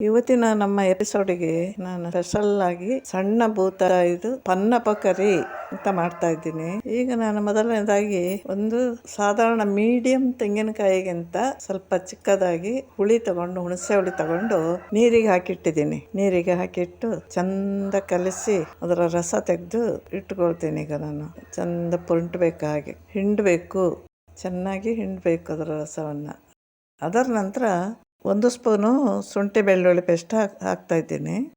ಇವತ್ತಿನ ನಮ್ಮ ಎಪಿಸೋಡಿಗೆ ನಾನು ಸ್ಪೆಷಲ್ ಆಗಿ ಸಣ್ಣ ಭೂತ ಇದು ಪನ್ನಪಕರಿ ಅಂತ ಮಾಡ್ತಾ ಇದ್ದೀನಿ. ಈಗ ನಾನು ಮೊದಲನೇದಾಗಿ ಒಂದು ಸಾಧಾರಣ ಮೀಡಿಯಂ ತೆಂಗಿನಕಾಯಿಗಿಂತ ಸ್ವಲ್ಪ ಚಿಕ್ಕದಾಗಿ ಹುಳಿ ತಗೊಂಡು, ಹುಣಸೆ ಹುಳಿ ತಗೊಂಡು ನೀರಿಗೆ ಹಾಕಿಟ್ಟಿದ್ದೀನಿ. ನೀರಿಗೆ ಹಾಕಿಟ್ಟು ಚಂದ ಕಲಸಿ ಅದರ ರಸ ತೆಗೆದು ಇಟ್ಕೊಳ್ತೀನಿ ಈಗ ನಾನು. ಚಂದ ಪುಂಟ್ಬೇಕು ಹಾಗೆ. ಹಿಂಡಬೇಕು. ಚೆನ್ನಾಗಿ ಹಿಂಡಬೇಕು ಅದರ ರಸವನ್ನು. ಅದರ ನಂತರ ಒಂದು ಸ್ಪೂನು ಶುಂಠಿ ಬೆಳ್ಳುಳ್ಳಿ ಪೇಸ್ಟ್ ಹಾಕ್, ಹಾಕ್ತಾ ಇದ್ದೀನಿ.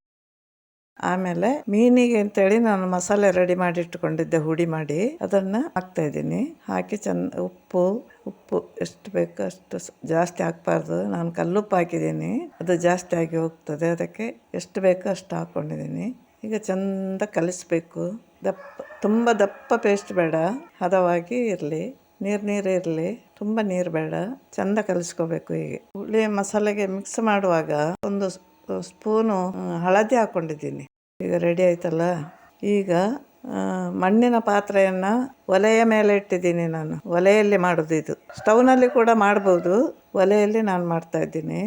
ಆಮೇಲೆ ಮೀನಿಗೆ ಅಂತೇಳಿ ನಾನು ಮಸಾಲೆ ರೆಡಿ ಮಾಡಿ ಇಟ್ಕೊಂಡಿದ್ದೆ, ಹುಡಿ ಮಾಡಿ. ಅದನ್ನು ಹಾಕ್ತಾ ಇದ್ದೀನಿ. ಹಾಕಿ ಚೆಂದ ಉಪ್ಪು ಉಪ್ಪು ಎಷ್ಟು ಬೇಕೋ ಅಷ್ಟು ಜಾಸ್ತಿ ಹಾಕ್ಬಾರ್ದು. ನಾನು ಕಲ್ಲುಪ್ಪು ಹಾಕಿದ್ದೀನಿ. ಅದು ಜಾಸ್ತಿ ಆಗಿ ಹೋಗ್ತದೆ. ಅದಕ್ಕೆ ಎಷ್ಟು ಬೇಕೋ ಅಷ್ಟು ಹಾಕ್ಕೊಂಡಿದ್ದೀನಿ ಈಗ ಚಂದ ಕಲಿಸ್ಬೇಕು. ದಪ್ಪ, ತುಂಬ ದಪ್ಪ ಪೇಸ್ಟ್ ಬೇಡ. ಹದವಾಗಿ ಇರಲಿ. ನೀರು ನೀರು ಇರಲಿ. ತುಂಬ ನೀರು ಬೇಡ, ಚಂದ ಕಲಿಸ್ಕೋಬೇಕು ಹೀಗೆ. ಹುಳಿ ಮಸಾಲೆಗೆ ಮಿಕ್ಸ್ ಮಾಡುವಾಗ ಒಂದು ಸ್ಪೂನು ಹಳದಿ ಹಾಕೊಂಡಿದ್ದೀನಿ. ಈಗ ರೆಡಿ ಆಯ್ತಲ್ಲ? ಈಗ ಮಣ್ಣಿನ ಪಾತ್ರೆಯನ್ನು ಒಲೆಯ ಮೇಲೆ ಇಟ್ಟಿದ್ದೀನಿ ನಾನು. ಒಲೆಯಲ್ಲಿ ಮಾಡೋದು ಇದು. ಸ್ಟವ್ನಲ್ಲಿ ಕೂಡ ಮಾಡ್ಬೋದು. ಒಲೆಯಲ್ಲಿ ನಾನು ಮಾಡ್ತಾ ಇದ್ದೀನಿ.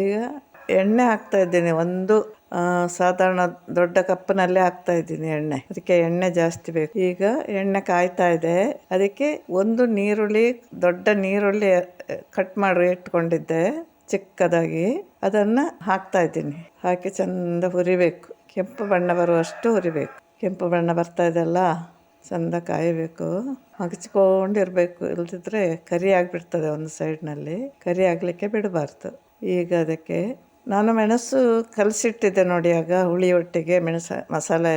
ಈಗ ಎಣ್ಣೆ ಹಾಕ್ತಾ ಇದ್ದೀನಿ. ಒಂದು ಸಾಧಾರಣ ದೊಡ್ಡ ಕಪ್ಪಿನಲ್ಲೇ ಹಾಕ್ತಾ ಇದ್ದೀನಿ ಎಣ್ಣೆ. ಅದಕ್ಕೆ ಎಣ್ಣೆ ಜಾಸ್ತಿ ಬೇಕು. ಈಗ ಎಣ್ಣೆ ಕಾಯ್ತಾ ಇದೆ. ಅದಕ್ಕೆ ಒಂದು ನೀರುಳ್ಳಿ, ದೊಡ್ಡ ನೀರುಳ್ಳಿ ಕಟ್ ಮಾಡಿ ಇಟ್ಕೊಂಡಿದ್ದೆ ಚಿಕ್ಕದಾಗಿ. ಅದನ್ನು ಹಾಕ್ತಾ ಇದ್ದೀನಿ. ಹಾಕಿ ಚಂದ ಹುರಿಬೇಕು. ಕೆಂಪು ಬಣ್ಣ ಬರುವಷ್ಟು ಹುರಿಬೇಕು. ಕೆಂಪು ಬಣ್ಣ ಬರ್ತಾ ಇದೆಲ್ಲ ಚಂದ ಕಾಯಬೇಕು. ಹಗಚ್ಕೊಂಡಿರಬೇಕು ಇಲ್ದಿದ್ರೆ ಕರಿ ಆಗಿಬಿಡ್ತದೆ ಒಂದು ಸೈಡ್ನಲ್ಲಿ. ಕರಿ ಆಗಲಿಕ್ಕೆ ಬಿಡಬಾರ್ದು. ಈಗ ಅದಕ್ಕೆ ನಾನು ಮೆಣಸು ಕಲಸಿಟ್ಟಿದ್ದೆ ನೋಡಿ ಆಗ, ಹುಳಿ ಒಟ್ಟಿಗೆ ಮೆಣಸ, ಮಸಾಲೆ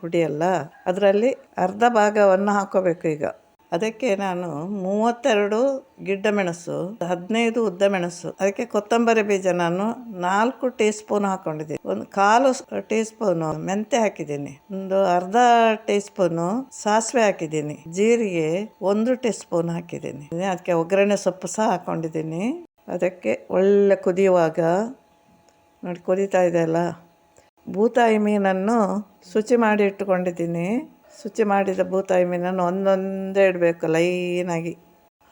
ಹುಡಿ ಎಲ್ಲ. ಅದರಲ್ಲಿ ಅರ್ಧ ಭಾಗವನ್ನು ಹಾಕೋಬೇಕು ಈಗ. ಅದಕ್ಕೆ ನಾನು ಮೂವತ್ತೆರಡು ಗಿಡ್ಡ ಮೆಣಸು, ಹದಿನೈದು ಉದ್ದ ಮೆಣಸು, ಅದಕ್ಕೆ ಕೊತ್ತಂಬರಿ ಬೀಜ ನಾನು ನಾಲ್ಕು ಟೀ ಸ್ಪೂನ್ ಹಾಕೊಂಡಿದ್ದೀನಿ. ಒಂದು ಕಾಲು ಟೀ ಸ್ಪೂನು ಮೆಂತೆ ಹಾಕಿದ್ದೀನಿ. ಒಂದು ಅರ್ಧ ಟೀ ಸ್ಪೂನು ಸಾಸಿವೆ ಹಾಕಿದ್ದೀನಿ. ಜೀರಿಗೆ ಒಂದು ಟೀ ಸ್ಪೂನ್ ಹಾಕಿದ್ದೀನಿ. ಅದಕ್ಕೆ ಒಗ್ಗರಣೆ ಸೊಪ್ಪು ಸಹ ಹಾಕೊಂಡಿದ್ದೀನಿ. ಅದಕ್ಕೆ ಒಳ್ಳೆ ಕುದಿಯುವಾಗ ನೋಡಿ ಕುದೀತಾ ಇದೆ ಅಲ್ಲ? ಬೂತಾಯಿ ಮೀನನ್ನು ಶುಚಿ ಮಾಡಿ ಇಟ್ಟುಕೊಂಡಿದ್ದೀನಿ. ಶುಚಿ ಮಾಡಿದ ಬೂತಾಯಿ ಮೀನನ್ನು ಒಂದೊಂದೇ ಇಡಬೇಕು, ಲೈನಾಗಿ.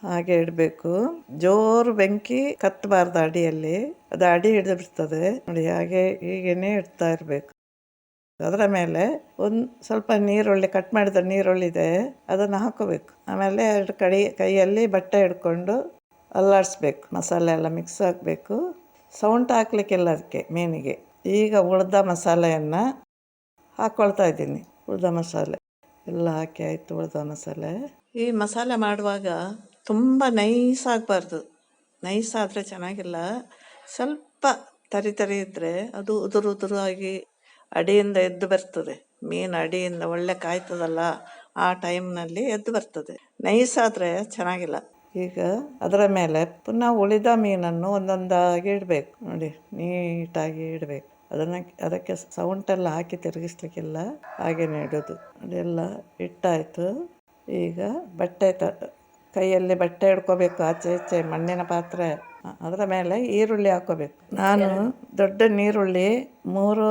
ಹಾಗೆ ಇಡಬೇಕು. ಜೋರು ಬೆಂಕಿ ಕತ್ತಬಾರ್ದು ಅಡಿಯಲ್ಲಿ. ಅದು ಅಡಿ ಹಿಡಿದು ಬಿಡ್ತದೆ. ನೋಡಿ, ಹಾಗೆ ಹೀಗೇನೆ ಇಡ್ತಾ ಇರಬೇಕು. ಅದರ ಮೇಲೆ ಒಂದು ಸ್ವಲ್ಪ ನೀರುಳ್ಳಿ, ಕಟ್ ಮಾಡಿದ ನೀರುಳ್ಳಿ ಇದೆ, ಅದನ್ನು ಹಾಕೋಬೇಕು. ಆಮೇಲೆ ಎರಡು ಕಡಿ ಕೈಯಲ್ಲಿ ಬಟ್ಟೆ ಹಿಡ್ಕೊಂಡು ಅಲ್ಲಾಡಿಸ್ಬೇಕು. ಮಸಾಲೆ ಎಲ್ಲ ಮಿಕ್ಸ್ ಹಾಕಬೇಕು. ಸೌಂಟ್ ಹಾಕ್ಲಿಕ್ಕಿಲ್ಲ ಅದಕ್ಕೆ ಮೀನಿಗೆ ಈಗ ಉಳ್ದ ಮಸಾಲೆಯನ್ನು ಹಾಕ್ಕೊಳ್ತಾ ಇದ್ದೀನಿ, ಉಳ್ದ ಮಸಾಲೆ. ಎಲ್ಲ ಹಾಕಿ ಆಯಿತು ಉಳ್ದ ಮಸಾಲೆ. ಈ ಮಸಾಲೆ ಮಾಡುವಾಗ ತುಂಬ ನೈಸ್ ಆಗಬಾರ್ದು. ನೈಸ್ ಆದರೆ ಚೆನ್ನಾಗಿಲ್ಲ. ಸ್ವಲ್ಪ ತರಿ ತರಿ ಇದ್ದರೆ ಅದು ಉದುರು ಉದುರು ಆಗಿ ಅಡಿಯಿಂದ ಎದ್ದು ಬರ್ತದೆ. ಮೀನು ಅಡಿಯಿಂದ ಒಳ್ಳೆ ಕಾಯ್ತದಲ್ಲ, ಆ ಟೈಮ್ನಲ್ಲಿ ಎದ್ದು ಬರ್ತದೆ. ನೈಸ್ ಆದರೆ ಚೆನ್ನಾಗಿಲ್ಲ. ಈಗ ಅದರ ಮೇಲೆ ಪುನಃ ಉಳಿದ ಮೀನನ್ನು ಒಂದೊಂದಾಗಿ ಇಡಬೇಕು. ನೋಡಿ, ನೀಟಾಗಿ ಇಡಬೇಕು. ಅದನ್ನು ಅದಕ್ಕೆ ಸೌಂಟೆಲ್ಲ ಹಾಕಿ ತಿರುಗಿಸ್ಲಿಕ್ಕಿಲ್ಲ. ಹಾಗೇನೆ ಇಡೋದು ಅದೆಲ್ಲ ಇಟ್ಟಾಯಿತು. ಈಗ ಬಟ್ಟೆ ತ, ಕೈಯಲ್ಲಿ ಬಟ್ಟೆ ಹಿಡ್ಕೋಬೇಕು ಆಚೆ ಈಚೆ ಮಣ್ಣಿನ ಪಾತ್ರೆ. ಅದರ ಮೇಲೆ ಈರುಳ್ಳಿ ಹಾಕೋಬೇಕು. ನಾನು ದೊಡ್ಡ ನೀರುಳ್ಳಿ, ಮೂರು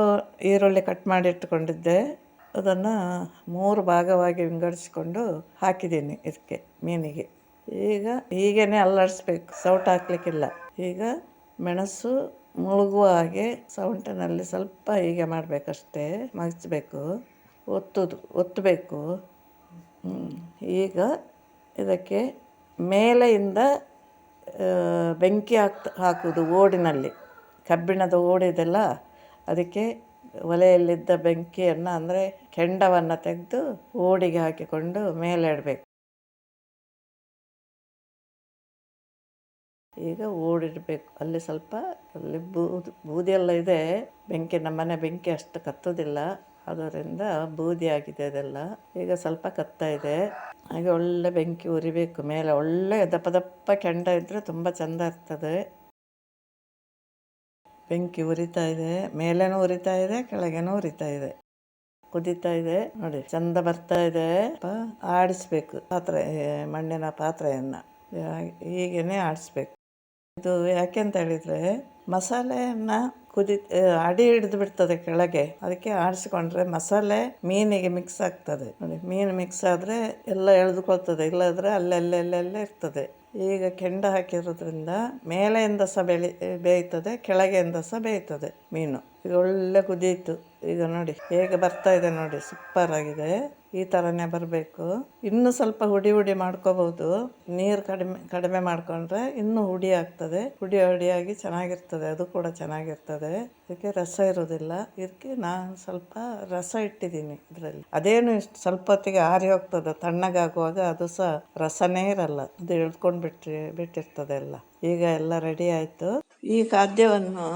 ಈರುಳ್ಳಿ ಕಟ್ ಮಾಡಿ ಇಟ್ಕೊಂಡಿದ್ದೆ. ಅದನ್ನು ಮೂರು ಭಾಗವಾಗಿ ವಿಂಗಡಿಸಿಕೊಂಡು ಹಾಕಿದ್ದೀನಿ ಇದಕ್ಕೆ ಮೀನಿಗೆ. ಈಗ ಹೀಗೇನೆ ಅಲ್ಲಾಡಿಸ್ಬೇಕು. ಸೌಟ್ ಹಾಕ್ಲಿಕ್ಕಿಲ್ಲ. ಈಗ ಮೆಣಸು ಮುಳುಗುವ ಹಾಗೆ ಸೌಂಟಿನಲ್ಲಿ ಸ್ವಲ್ಪ ಹೀಗೆ ಮಾಡಬೇಕಷ್ಟೇ. ಮಗಚಬೇಕು. ಒತ್ತುದು, ಒತ್ತಬೇಕು. ಈಗ ಇದಕ್ಕೆ ಮೇಲೆಯಿಂದ ಬೆಂಕಿ ಹಾಕ್ತ, ಹಾಕುವುದು ಓಡಿನಲ್ಲಿ. ಕಬ್ಬಿಣದ ಓಡಿದೆಲ್ಲ ಅದಕ್ಕೆ ಒಲೆಯಲ್ಲಿದ್ದ ಬೆಂಕಿಯನ್ನು ಅಂದರೆ ಕೆಂಡವನ್ನು ತೆಗೆದು ಓಡಿಗೆ ಹಾಕಿಕೊಂಡು ಮೇಲೆ ಇಡಬೇಕು ಈಗ ಓಡಿಡಬೇಕು ಅಲ್ಲಿ ಸ್ವಲ್ಪ ಅಲ್ಲಿ ಬೂದು, ಬೂದಿಯೆಲ್ಲ ಇದೆ. ಬೆಂಕಿ ನಮ್ಮನೆ ಬೆಂಕಿ ಅಷ್ಟು ಕತ್ತೋದಿಲ್ಲ. ಅದರಿಂದ ಬೂದಿ ಆಗಿದೆ ಅದೆಲ್ಲ. ಈಗ ಸ್ವಲ್ಪ ಕತ್ತಾ ಇದೆ. ಹಾಗೆ ಒಳ್ಳೆ ಬೆಂಕಿ ಉರಿಬೇಕು. ಮೇಲೆ ಒಳ್ಳೆ ದಪ್ಪ ದಪ್ಪ ಕೆಂಡ ಇದ್ದರೆ ತುಂಬ ಚಂದ ಇರ್ತದೆ ಬೆಂಕಿ ಉರಿತಾ ಇದೆ. ಮೇಲೇನೂ ಉರಿತಾ ಇದೆ, ಕೆಳಗೇನೂ ಉರಿತಾ ಇದೆ. ಕುದೀತಾ ಇದೆ. ನೋಡಿ, ಚಂದ ಬರ್ತಾ ಇದೆ. ಆಡಿಸ್ಬೇಕು ಪಾತ್ರೆ, ಮಣ್ಣಿನ ಪಾತ್ರೆಯನ್ನು. ಹೀಗೇನೆ ಆಡಿಸ್ಬೇಕು. ಇದು ಯಾಕೆ ಅಂತ ಹೇಳಿದರೆ ಮಸಾಲೆಯನ್ನು ಕುದಿ ಅಡಿ ಹಿಡಿದು ಬಿಡ್ತದೆ ಕೆಳಗೆ. ಅದಕ್ಕೆ ಆಡಿಸ್ಕೊಂಡ್ರೆ ಮಸಾಲೆ ಮೀನಿಗೆ ಮಿಕ್ಸ್ ಆಗ್ತದೆ. ನೋಡಿ, ಮೀನು ಮಿಕ್ಸ್ ಆದರೆ ಎಲ್ಲ ಎಳೆದುಕೊಳ್ತದೆ. ಇಲ್ಲದ್ರೆ ಅಲ್ಲೆಲ್ಲೆಲ್ಲೆಲ್ಲ ಇರ್ತದೆ. ಈಗ ಕೆಂಡ ಹಾಕಿರೋದ್ರಿಂದ ಮೇಲೆಯಿಂದ ಸಹ ಬೆಳಿ, ಬೇಯ್ತದೆ, ಕೆಳಗೆಯಿಂದ ಸಹ ಬೇಯ್ತದೆ ಮೀನು. ಈಗ ಒಳ್ಳೆ ಕುದೀತು ಈಗ ನೋಡಿ, ಹೇಗೆ ಬರ್ತಾ ಇದೆ ನೋಡಿ ಸೂಪರ್ ಆಗಿದೆ. ಈ ಥರನೇ ಬರಬೇಕು. ಇನ್ನೂ ಸ್ವಲ್ಪ ಹುಡಿ ಹುಡಿ ಮಾಡ್ಕೋಬೋದು ನೀರು ಕಡಿಮೆ ಕಡಿಮೆ ಮಾಡಿಕೊಂಡ್ರೆ ಇನ್ನೂ ಹುಡಿ ಆಗ್ತದೆ. ಹುಡಿ ಹುಡಿಯಾಗಿ ಚೆನ್ನಾಗಿರ್ತದೆ. ಅದು ಕೂಡ ಚೆನ್ನಾಗಿರ್ತದೆ. ಇದಕ್ಕೆ ರಸ ಇರೋದಿಲ್ಲ ಇದಕ್ಕೆ ನಾನು ಸ್ವಲ್ಪ ರಸ ಇಟ್ಟಿದ್ದೀನಿ ಇದರಲ್ಲಿ. ಅದೇನು ಇಷ್ಟು ಸ್ವಲ್ಪ ಹೊತ್ತಿಗೆ ಆರಿ ಹೋಗ್ತದೆ. ತಣ್ಣಗಾಗುವಾಗ ಅದು ಸಹ ರಸನೇ ಇರಲ್ಲ. ಅದು ಎಳ್ಕೊಂಡು ಬಿಟ್ಟಿ ಬಿಟ್ಟಿರ್ತದೆ ಎಲ್ಲ. ಈಗ ಎಲ್ಲ ರೆಡಿ ಆಯಿತು. ಈ ಖಾದ್ಯವನ್ನು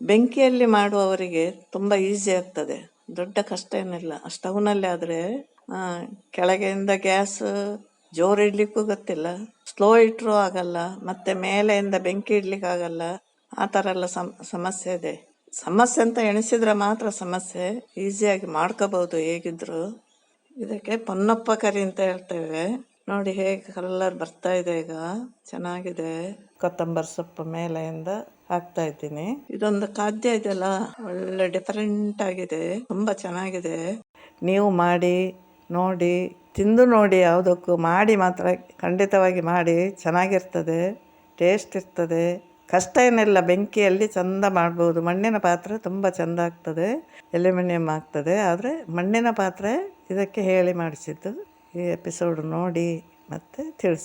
ಬೆಂಕಿಯಲ್ಲಿ ಮಾಡುವವರಿಗೆ ತುಂಬ ಈಸಿ ಆಗ್ತದೆ. ದೊಡ್ಡ ಕಷ್ಟ ಏನಿಲ್ಲ. ಸ್ಟವ್ನಲ್ಲಿ ಆದರೆ ಕೆಳಗೆಯಿಂದ ಗ್ಯಾಸ್ ಜೋರು ಇಡ್ಲಿಕ್ಕೂ ಗೊತ್ತಿಲ್ಲ. ಸ್ಲೋ ಇಟ್ಟರೂ ಆಗಲ್ಲ, ಮತ್ತೆ ಮೇಲೆಯಿಂದ ಬೆಂಕಿ ಇಡ್ಲಿಕ್ಕೆ ಆಗಲ್ಲ. ಆ ಥರ ಎಲ್ಲ ಸಮ್, ಸಮಸ್ಯೆ ಇದೆ. ಸಮಸ್ಯೆ ಅಂತ ಎಣಿಸಿದ್ರೆ ಮಾತ್ರ ಸಮಸ್ಯೆ. ಈಸಿಯಾಗಿ ಮಾಡ್ಕೋಬಹುದು ಹೇಗಿದ್ರು. ಇದಕ್ಕೆ ಪೊನ್ನಪ್ಪ ಕರಿ ಅಂತ ಹೇಳ್ತೇವೆ. ನೋಡಿ ಹೇಗೆ ಕಲರ್ ಬರ್ತಾ ಇದೆ ಈಗ. ಚೆನ್ನಾಗಿದೆ. ಕೊತ್ತಂಬರಿ ಸೊಪ್ಪು ಮೇಲೆಯಿಂದ ಹಾಕ್ತಾ ಇದ್ದೀನಿ. ಇದೊಂದು ಖಾದ್ಯ ಇದೆಯಲ್ಲ, ಒಳ್ಳೆ ಡಿಫರೆಂಟ್ ಆಗಿದೆ. ತುಂಬ ಚೆನ್ನಾಗಿದೆ. ನೀವು ಮಾಡಿ ನೋಡಿ, ತಿಂದು ನೋಡಿ ಯಾವುದಕ್ಕೂ ಮಾಡಿ ಮಾತ್ರ, ಖಂಡಿತವಾಗಿ ಮಾಡಿ, ಚೆನ್ನಾಗಿರ್ತದೆ ಟೇಸ್ಟ್ ಇರ್ತದೆ. ಕಷ್ಟ ಏನಿಲ್ಲ, ಬೆಂಕಿಯಲ್ಲಿ ಚಂದ ಮಾಡ್ಬೋದು. ಮಣ್ಣಿನ ಪಾತ್ರೆ ತುಂಬ ಚಂದ ಆಗ್ತದೆ, ಎಲ್ಯೂಮಿನಿಯಂ ಆಗ್ತದೆ. ಆದರೆ ಮಣ್ಣಿನ ಪಾತ್ರೆ ಇದಕ್ಕೆ ಹೇಳಿ ಮಾಡಿಸಿದ್ದು ಈ ಎಪಿಸೋಡ್ ನೋಡಿ ಮತ್ತು ತಿಳಿಸಿ.